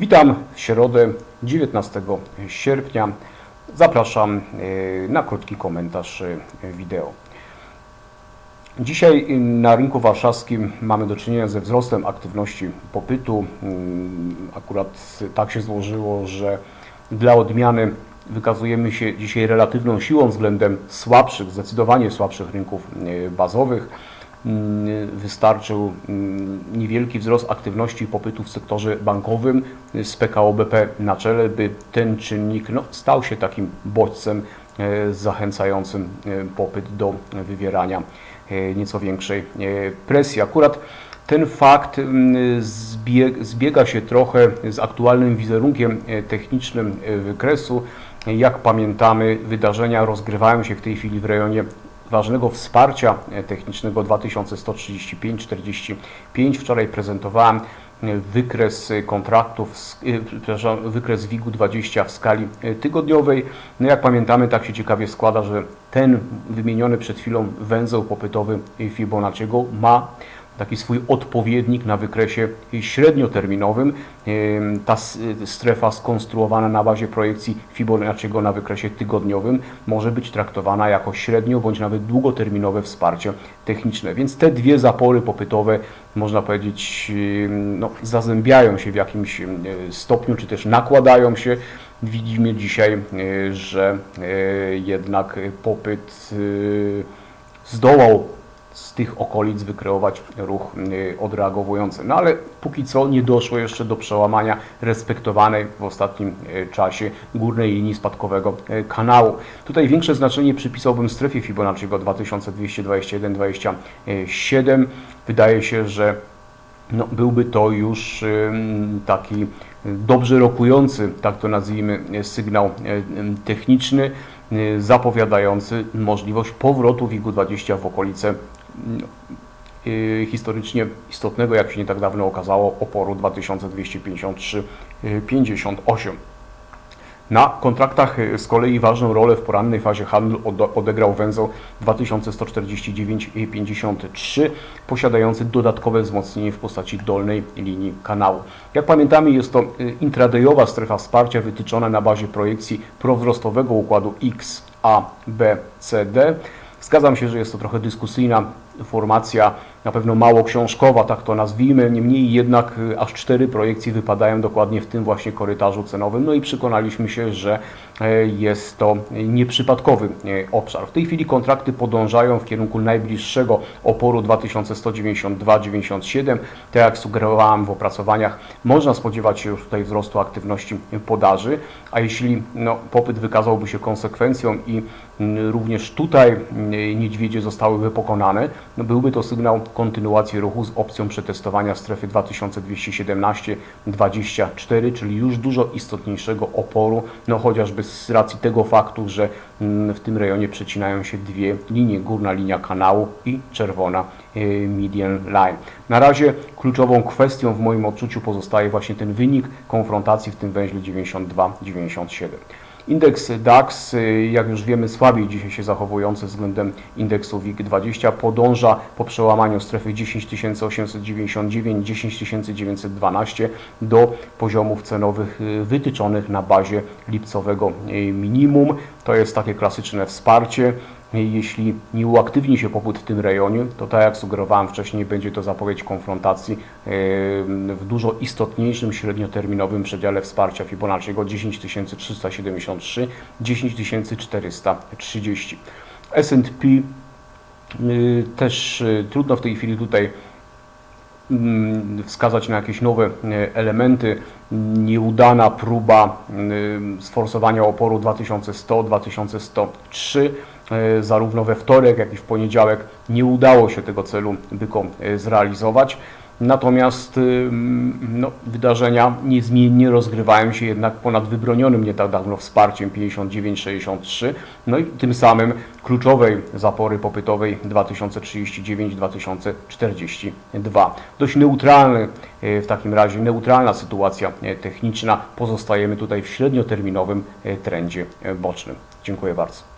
Witam w środę 19 sierpnia. Zapraszam e, na krótki komentarz e, wideo. Dzisiaj na rynku warszawskim mamy do czynienia ze wzrostem aktywności popytu. Mm, Akurat tak się złożyło, że dla odmiany wykazujemy się dzisiaj relatywną siłą względem słabszych, zdecydowanie słabszych rynków e, bazowych. Mm, Wystarczył mm, niewielki wzrost aktywności i popytu w sektorze bankowym z PKO BP na czele, by ten czynnik no, stał się takim bodźcem e, zachęcającym e, popyt do wywierania e, nieco większej presji. Akurat ten fakt mm, zbie- zbiega się trochę z aktualnym wizerunkiem technicznym wykresu. Jak pamiętamy, wydarzenia rozgrywają się w tej chwili w rejonie ważnego wsparcia e, technicznego 2135-45. Wczoraj prezentowałem e, wykres e, kontraktów, przepraszam, wykres WIG-u 20 w skali tygodniowej. No jak pamiętamy, tak się ciekawie składa, że ten wymieniony przed chwilą węzeł popytowy Fibonacciego ma taki swój odpowiednik na wykresie średnioterminowym. Ym, Ta strefa skonstruowana na bazie projekcji Fibonacciego na wykresie tygodniowym może być traktowana jako średnio bądź nawet długoterminowe wsparcie techniczne. Więc te dwie zapory popytowe, można powiedzieć, no, zazębiają się w jakimś stopniu, czy też nakładają się. Widzimy dzisiaj, że y, jednak popyt y, zdołał z tych okolic wykreować ruch y, odreagowujący. No ale póki co nie doszło jeszcze do przełamania respektowanej w ostatnim y, czasie górnej linii spadkowego y, kanału. Tutaj większe znaczenie przypisałbym strefie Fibonacciego 2221-27. Wydaje się, że no, byłby to już taki dobrze rokujący, tak to nazwijmy, sygnał techniczny, zapowiadający możliwość powrotu WIG-20 w okolice historycznie istotnego, jak się nie tak dawno okazało, oporu 2253-58. Na kontraktach y, z kolei ważną rolę w porannej fazie handlu ode- odegrał węzeł 2149,53 posiadający dodatkowe wzmocnienie w postaci dolnej linii kanału. Jak pamiętamy jest to y, intradayowa strefa wsparcia wytyczona na bazie projekcji prowzrostowego układu X, A, B, C, D. Zgadzam się, że jest to trochę dyskusyjna formacja, na pewno mało książkowa, tak to nazwijmy. Niemniej jednak y, aż cztery projekcje wypadają dokładnie w tym właśnie korytarzu cenowym. No i przekonaliśmy się, że e, jest to nieprzypadkowy e, obszar. W tej chwili kontrakty podążają w kierunku najbliższego oporu 2192-97. Tak jak sugerowałem w opracowaniach, można spodziewać się już tutaj wzrostu aktywności podaży, a jeśli no, popyt wykazałby się konsekwencją i również tutaj mm, niedźwiedzie zostałyby pokonane, no byłby to sygnał kontynuacji ruchu z opcją przetestowania strefy 2217-24, czyli już dużo istotniejszego oporu, no chociażby z racji tego faktu, że mm, w tym rejonie przecinają się dwie linie, górna linia kanału i czerwona y, median line. Na razie kluczową kwestią w moim odczuciu pozostaje właśnie ten wynik konfrontacji w tym węźle 92-97. Indeks DAX, jak już wiemy, słabiej dzisiaj się zachowujący względem indeksu WIG20 podąża po przełamaniu strefy 10899-10912 do poziomów cenowych y, wytyczonych na bazie lipcowego y, minimum. To jest takie klasyczne wsparcie. Jeśli nie uaktywni się popyt w tym rejonie, to tak jak sugerowałem wcześniej, będzie to zapowiedź konfrontacji w dużo istotniejszym średnioterminowym przedziale wsparcia Fibonacciego 10373 10430. S&P też y, trudno w tej chwili tutaj mm, wskazać na jakieś nowe e, elementy. Nieudana próba y, sforsowania oporu 2100-2103 e, zarówno we wtorek, jak i w poniedziałek nie udało się tego celu bykom e, zrealizować. Natomiast y, no, wydarzenia niezmiennie rozgrywają się jednak ponad wybronionym nie tak dawno wsparciem 59-63, no i tym samym kluczowej zapory popytowej 2039-2042. Dość neutralny y, w takim razie, neutralna sytuacja techniczna. Pozostajemy tutaj w średnioterminowym trendzie bocznym. Dziękuję bardzo.